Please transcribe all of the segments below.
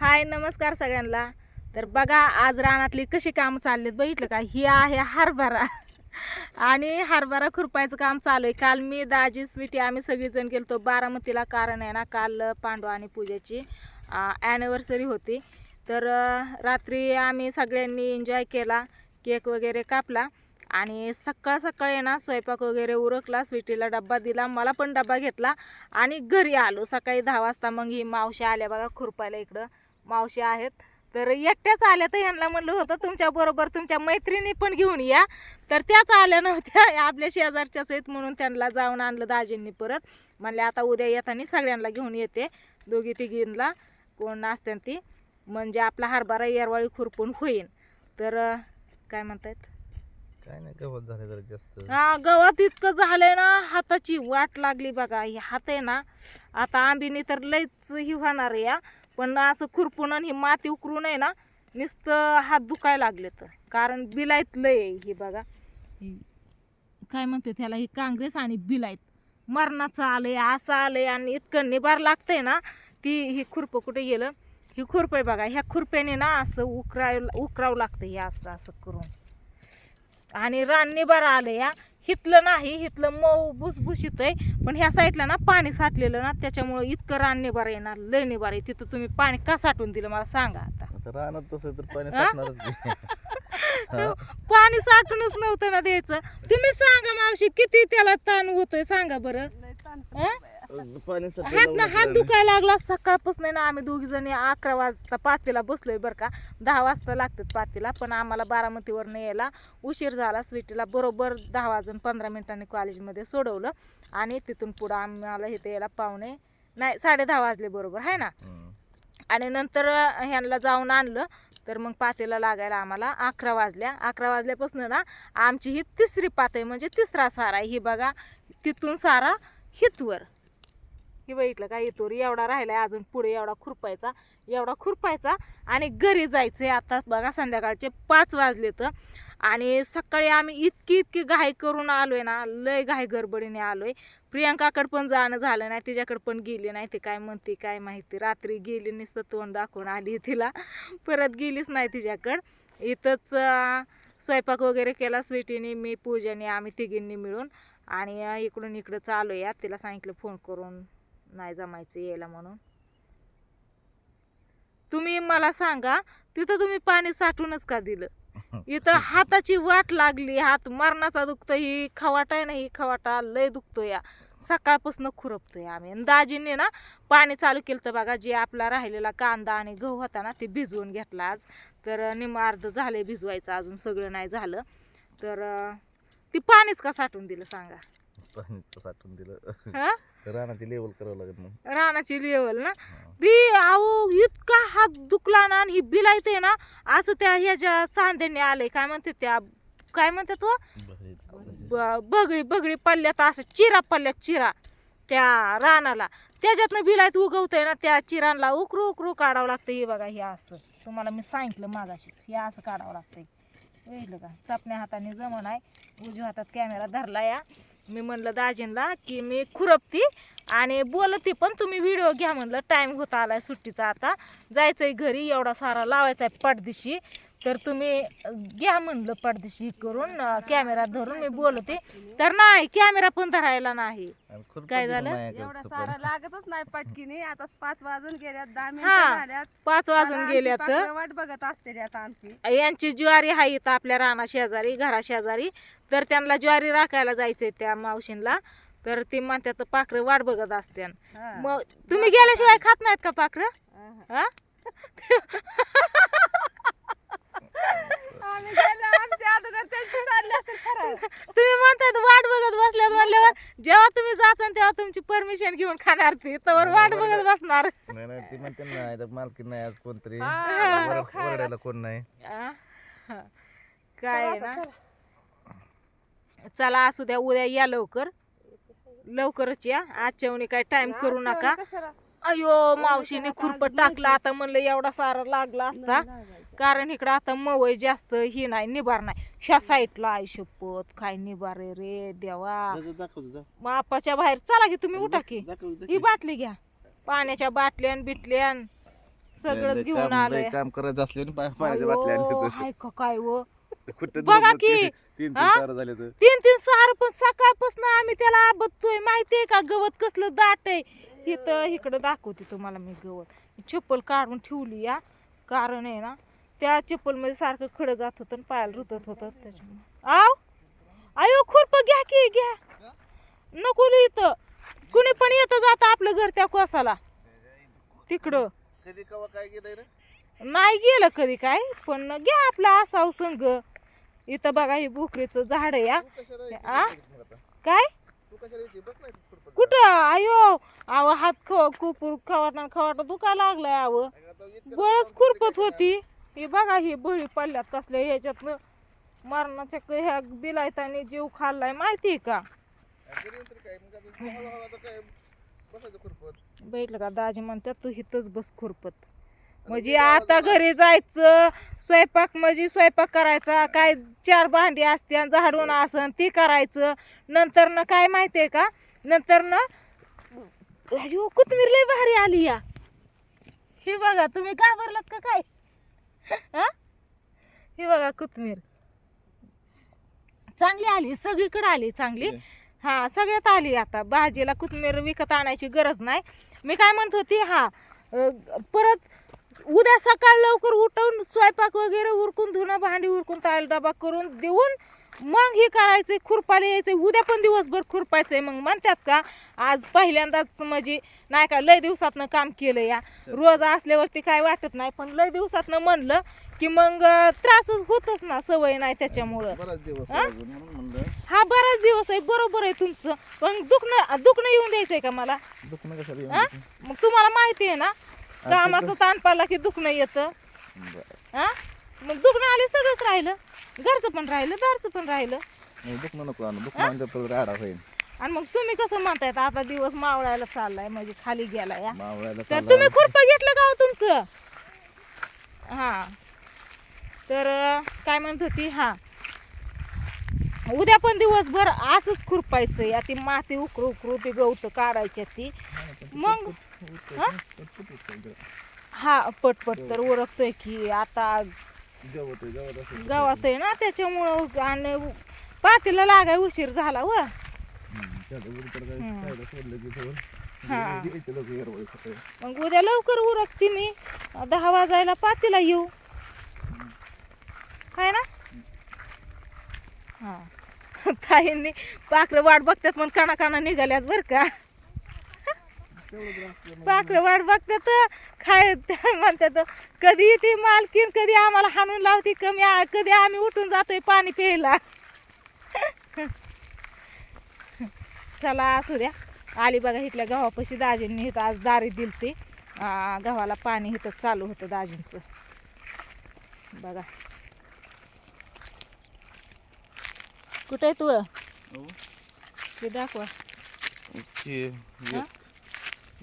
हाय नमस्कार सगळ्यांना. तर बघा आज रानातली कशी काम चाललीत बघितलं का? ही आहे हरभरा. आणि हरभरा खुरपायचं काम चालू आहे. काल मी दाजी स्वीटी आम्ही सगळीजण गेलो होतो बारामतीला कारण आहे ना काल पांडू आणि पूजेची ॲनिव्हर्सरी होती. तर रात्री आम्ही सगळ्यांनी एन्जॉय केला केक वगैरे कापला. आणि सकाळ सकाळी आहे ना स्वयंपाक वगैरे उरकला स्वीटीला डब्बा दिला मला पण डब्बा घेतला. आणि घरी आलो सकाळी दहा वाजता. मग ही मावशी आल्या बघा खुरपायला इकडं. मावशी आहेत. तर एकट्याच आल्या तर ह्यांना म्हणलं होतं तुमच्या बरोबर तुमच्या मैत्रिणी पण घेऊन या. तर त्याच आल्या नव्हत्या. आपल्या शेजारच्याच आहेत म्हणून त्यांना जाऊन आणलं दाजींनी परत. म्हणले आता उद्या येताना सगळ्यांना घेऊन येते दोघी तिघींना. कोण असते ती. म्हणजे आपला हरभरा येरवाळी खुरपून होईल तर काय म्हणतायत? काय नाही गवत झाले जरा जास्त. हा गवत इतकं झालंय ना हाताची वाट लागली बघा. ही हात आहे ना आता आंबीनी तर लयच ही होणार या पण असं खुरपून आणि ही माती उकरून आहे ना नुसतं हात दुखायला लागले तर. कारण बिलाईत लय आहे हे बघा. काय म्हणते त्याला ही काँग्रेस आणि बिलाईत. मरणाचं आलंय असं आलंय आणि इतकं निभार लागतंय ना ती ही खुरपं कुठे गेलं? ही खुरपं आहे बघा ह्या खुरप्याने ना असं उकराव उकरावं लागतं हे असं असं करून. आणि रान निबारा आलं या. हितलं नाही हितलं मऊ भुसभुशीत आहे. पण ह्या साईडला ना पाणी साठलेलं ना त्याच्यामुळं इतकं रान निबारा येणार लय निबारा आहे. तिथं तुम्ही पाणी का साठवून दिलं मला सांगा आता. रानात तसं तर पाणी. पाणी साठूनच नव्हतं ना द्यायचं. तुम्ही सांगा मावशी किती त्याला ताण होतोय सांगा बरं. हात ना हात दुखायला लागला. सकाळपासून ना आम्ही दोघी जणी अकरा वाजता पातीला बसलोय बरं का. दहा वाजता लागतात पातीला पण आम्हाला बारामतीवर यायला उशीर झाला. स्वीटीला बरोबर दहा वाजून पंधरा मिनिटांनी कॉलेजमध्ये सोडवलं आणि तिथून पुढं आम्हाला इथे यायला पाहुणे नाही साडे दहा वाजले बरोबर आहे ना. आणि नंतर ह्यांना जाऊन आणलं तर मग पातेला लागायला आम्हाला अकरा वाजल्या. अकरा वाजल्यापासून ना आमची ही तिसरी पातळी म्हणजे तिसरा सारा आहे. ही बघा तिथून सारा हितवर. ही बघितलं का इथवर एवढा राहिलाय अजून पुढे एवढा खुरपायचा एवढा खुरपायचा आणि घरी जायचं आहे आता. बघा संध्याकाळचे पाच वाजले तर आणि सकाळी आम्ही इतकी इतकी घाई करून आलोय ना लय घाई गडबडीने आलोय. प्रियंकाकडे पण जाणं झालं नाही तिच्याकडे पण गेली नाही ते काय म्हणते काय माहिती. रात्री गेली नुसतं तोंड दाखवून आली तिला. परत गेलीच नाही तिच्याकडं. इथंच स्वयंपाक वगैरे केला स्वीटीने मी पूजाने आम्ही तिघींनी मिळून. आणि इकडून इकडं चालू या तिला सांगितलं फोन करून. नाही जमायचं यायला म्हणून. तुम्ही मला सांगा तिथं तुम्ही पाणी साठवूनच का दिलं? इथं हाताची वाट लागली हात मरणाचा दुखतो ही खवाटा आहे ना ही खवाटा लय दुखतो या. सकाळपासून खुरपतोय आम्ही. दाजींनी ना पाणी चालू केलं तर बघा जे आपला राहिलेला कांदा आणि गहू होता ना ते भिजवून घेतला आज. तर निम अर्ध झाले भिजवायचं अजून सगळं नाही झालं. तर ती पाणीच का साठवून दिलं सांगा? पाणी साठवून दिलं. रानात लेवल करावं लागत मग. रानाची लेवल ना? हा. ती अहो इतका हात दुखला ना आणि ही बिलायते ना असं त्या ह्याच्या सांध्याने आले काय म्हणते त्या काय म्हणते तो. ब- बगळी बगळी पल्ल्यात असं चिरा पल्ल्यात चिरा त्या रानाला. त्याच्यातनं बिलायत उगवतंय ना त्या चिरांना उकरू उकरू काढावं लागतं हे बघा हे असं. तुम्हाला मी सांगितलं मागाशीच हे असं काढावं लागतंय. का चापण्या हाताने जमन आहे उजव्या हातात कॅमेरा धरला या मी म्हणलं दाजींना की मी खुरपती आणि बोलते पण तुम्ही व्हिडिओ घ्या म्हणलं. टाईम होत आलाय सुट्टीचा आता. जायचंय घरी एवढा सारा लावायचा आहे पडदिशी तर तुम्ही घ्या म्हणलं पडदिशी करून कॅमेरा धरून मी बोलते. तर नाही कॅमेरा पण धरायला नाही. काय झालं? एवढा सारा लागतच नाही पटकीने. आता पाच वाजून गेल्यात दहा हा. मिनिटं झाल्यात. पाच वाजून आता गेल्या आमची तर पाखरं वाट बघत असते आता आमची. यांची ज्वारी आहे इथं आपल्या राना शेजारी घरा शेजारी तर त्यांना ज्वारी राखायला जायचंय त्या मावशींना तर ती म्हणतात पाखरं वाट बघत असते. हा. मग तुम्ही गेल्याशिवाय खात नाहीत का पाखरं? हा. तुम्ही म्हणतात वाट बघत बसल्यात म्हणल्यावर जेव्हा तुम्ही जाचाल तेव्हा तुमची परमिशन घेऊन खाणार ती. तर वाट बघत बसणार. नाही नाही ती म्हणते ना इथं मालकी नाही आज कोणतरी. ओरडायला कोण नाही. काय ना. चला असू द्या उद्या या लवकर. लवकरच या. आजच्या काय टाइम करू नका? अयो मावशीने खुरपट टाकला. आता म्हणलं एवढा सारा लागला असता. कारण इकडं आता मवय जास्त ही नाही निबार नाही. ह्या साईडला आहे शपथ काय निबार आहे रे देवा. जा, जा, दाखव जा. मापाच्या बाहेर चला की तुम्ही उठा की. ही. बाटली घ्या. पाण्याच्या बाटल्यान बिटल्यान सगळंच घेऊन आलंय. काम करायचं असले काय वो? कुठं बघा की, तीन- तीन हा? तीन तार झाले तर. तीन तीन सार पण सकाळपासून आम्ही त्याला आबतोय माहितीये का गवत कसलं दाट आहे? इथं इकडं दाखवते तुम्हाला मी गवत. चप्पल काढून ठेवली या कारण आहे ना त्या चप्पलमध्ये सारखं खडं जात होतं आणि पायाला रुतत होतं त्याच्यामुळे. आव! आयो खुरप घ्या की घ्या. नको इथं. कुणी पण येतं जातं आपलं घर त्या कोसाला. तिकडं. कधी कवा काय गेलंय रे? नाही गेलं कधी काय पण घ्या आपला असाव संघ. इथं बघा हे भोकरीचं झाड आहे या आ? काय. कुठं? आयो आव हात ख कुपूर खवाटा खवाटा दुखा लागलाय आव. बळच खुरपत होती. हे बघा ही बळी पडल्यात कसल्या ह्याच्यातनं. मरणाच्या ह्या बिलायताने जीव खाल्लाय माहितीये का? बैठलं का दाजी म्हणतात तू हिथंच बस खुरपत. म्हणजे आता घरी जायचं स्वयंपाक म्हणजे स्वयंपाक करायचा काय चार भांडी असते झाडून आसन ती करायचं. नंतर न काय माहितीये का? नंतर न कोथमीर लय भारी आली या. हे बघा तुम्ही घाबरलात का काय? हा? हे बघा कोथमीर. चांगली आली सगळीकडे आली चांगली. हा सगळ्यात आली आता. भाजीला कोथमीर विकत आणायची गरज नाही. मी काय म्हणत होती हा परत उद्या सकाळ लवकर उठवून स्वयंपाक वगैरे उरकून धुणं भांडी उरकून ताल डबा करून देऊन मग हे करायचंय खुरपायला यायचंय. उद्या पण दिवसभर खुरपायचंय मग. म्हणतात का आज पहिल्यांदाच म्हणजे नाही का लय दिवसातनं काम केलं या. रोज असल्यावरती काय वाटत नाही पण लय दिवसातनं म्हणलं की मग त्रास होतच ना सवय नाही त्याच्यामुळं. हा? आहे हा बराच दिवस आहे बरोबर आहे तुमचं. पण दुखणं दुखणं येऊन द्यायचंय का मला? मग तुम्हाला माहिती आहे ना कामाचं ताण पडला की दुखणं येतं. हा? मग दुखणं आले सगळंच राहिलं. घरचं पण राहिलं दारचं पण राहिलं. दुखणं नको आणू दुखणं राडा होईल. आणि मग तुम्ही कसं म्हणतायत आता दिवस मावळायला चाललाय म्हणजे खाली गेला या मावळायला तर. तुम्ही खुरपं घेतलं का हो तुमचं? हा. तर काय म्हणत होती? हा. उद्या पण दिवसभर असंच खुरपायचं या ती माती उकरू उकरू ती गवत काढायच्या ती. मग हा? पटपट तर ओळखतोय की आता गवत आहे, ना त्याच्यामुळं आणि पातीला लागाय उशीर झाला व. हा. मग उद्या लवकर उरकते मी. दहा वाजायला पातीला येऊ. काय ना? हा. ताईंनी पाखरं वाट बघतात पण काना काना निघाल्यात बर का. पाखरं वाट बघतात खाय म्हणतात कधी ती मालकीन कधी आम्हाला हाणून लावती कमी कधी आम्ही उठून जातोय पाणी प्यायला. चला असू द्या. आली बघा इथल्या गव्हापाशी दाजींनी इथं आज दारी दिलती. गव्हाला पाणी इथं चालू होतं दाजींचं. बघा. कुठे आहे तू? हो. ते दाखवा?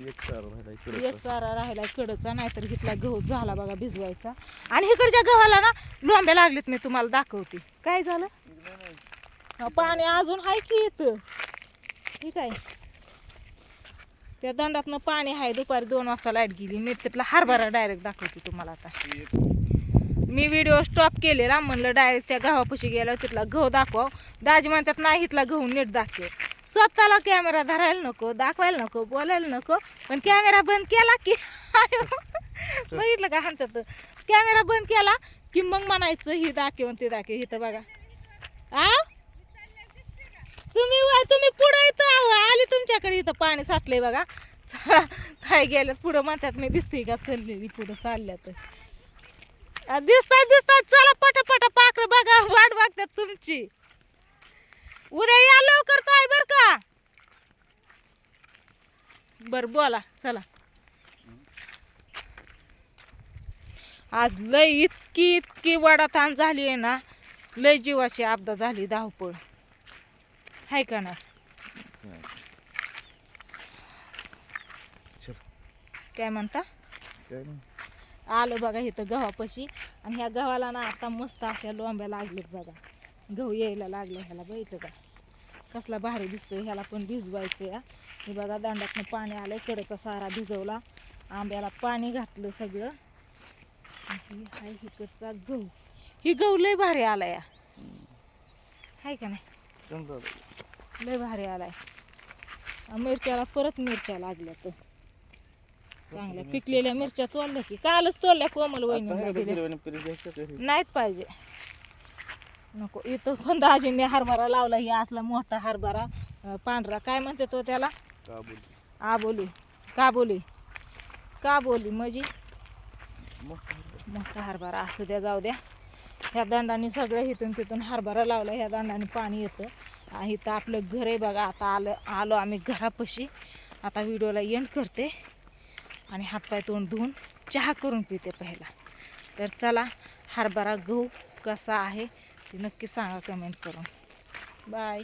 एक राहिला एक चारा राहिला कडचा नाहीतर घेतला गहू झाला बघा भिजवायचा. आणि इकडच्या गव्हाला ना लोंब्या लागलेत मी तुम्हाला दाखवते. काय झालं? पाणी अजून आहे की येत ठीक आहे त्या दंडातनं पाणी आहे दुपारी दोन वाजता लाइट गेली. मी तिथला हरभरा डायरेक्ट दाखवते तुम्हाला आता. मी व्हिडिओ स्टॉप केलेला म्हणलं डायरेक्ट त्या गव्हापाशी गेल्यावर तिथला गहू दाखवा दाजी म्हणतात नाही इथला गहू नीट दाखव. स्वतःला कॅमेरा धरायला नको दाखवायला नको बोलायला नको. पण कॅमेरा बंद केला की बघितलं का म्हणतात कॅमेरा बंद केला की मग म्हणायचं ही दाखव ते दाखव. इथं बघा. आ? तुम्ही तुम्ही पुढं इथं आहो, आली तुमच्याकडे. इथं पाणी साठलंय बघा. चला काय गेलं? पुढं म्हणतात मी दिसते का? चाललेली पुढं चालल्या तर. दिसतात दिसतात. चला पटापटा पाखरं बघा. वाट बघतात तुमची. उद्या या लवकर ताय बर का. बर बोला चला. आज लय इतकी इतकी वडाताण झाली आहे ना लय जीवाची आपदा झाली धावपळ. हाय का ना. काय म्हणता. आलो बघा इथं गव्हापाशी आणि ह्या गव्हाला ना आता मस्त अशा लोंब्या लागलेत बघा. गहू यायला लागले ह्याला बघितलं का? कसला भारी दिसतोय ह्याला पण भिजवायचं या. हे बघा दांडातनं पाणी आलंय कडचा सारा भिजवला. आंब्याला पाणी घातलं सगळं. ही हाय इकडचा गहू. ही गहू लय भारी आला या. हाय का नाही. लय भारी आलाय. मिरच्याला परत मिरच्या लागल्या तर. चांगल्या पिकलेल्या मिरच्या तोडल्या की. कालच तोडल्या कोमल वहिनी? नाहीत पाहिजे. नको इथं पण दाजीने हरभरा लावला ही असला मोठा हरभरा. पांढरा काय म्हणते तो त्याला? का बोल आबोली. काबोली. काबोली म्हणजे रे. मोठा हरभरा असू द्या जाऊ द्या. ह्या दंडाने सगळं इथून तिथून हरभरा लावला ह्या दंडाने पाणी येतं. आणि इथं आपलं घर आहे बघा आता आलं आलो आम्ही घरापाशी. आता व्हिडिओला एंड करते. आणि हातपाय तोंड धुवून चहा करून पिते पहिला. तर चला हरभरा गहू कसा आहे नक्की सांगा कमेंट करून. बाय.